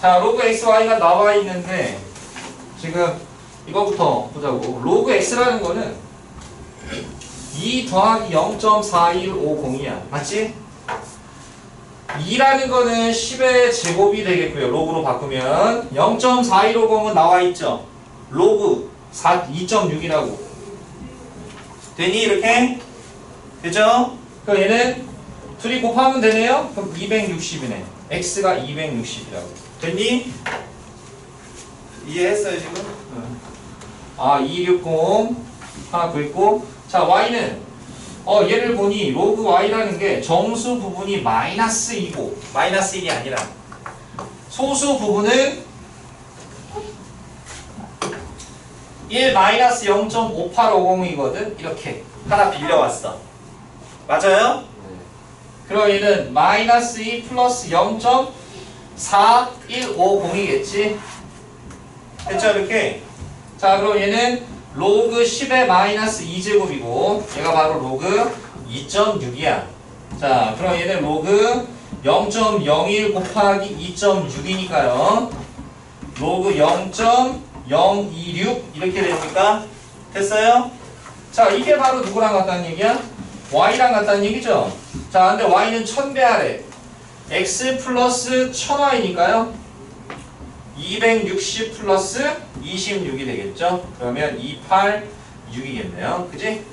자, 로그 xy가 나와 있는데 지금 이거부터 보자고. 로그 x라는 거는 2 더하기 0.4150이야. 맞지? 2라는 거는 10의 제곱이 되겠고요. 로그로 바꾸면 0.4150은 나와 있죠. 로그 2.6이라고. 되니 이렇게? 되죠? 그럼 얘는 둘이 곱하면 되네요. 그럼 260이네. x가 260이라고. 됐니? 이해했어요 지금? 아, 260 하나 구했고. 자, y는 어 얘를 보니 로그 y라는 게 정수 부분이 마이너스 2고. 마이너스 1이 아니라. 소수 부분은 1 마이너스 0.5850이거든? 이렇게. 하나 빌려왔어. 맞아요? 그럼 얘는 마이너스 2 플러스 0.4150이겠지 됐죠 이렇게 자 그럼 얘는 로그 10의 마이너스 2제곱이고 얘가 바로 로그 2.6이야 자 그럼 얘는 로그 0.01 곱하기 2.6이니까요 로그 0.026 이렇게 됩니까? 됐어요? 자 이게 바로 누구랑 같다는 얘기야? y랑 같다는 얘기죠? 자 근데 y는 1000배 아래 x 플러스 1000y니까요 260 플러스 26이 되겠죠? 그러면 286이겠네요. 그지?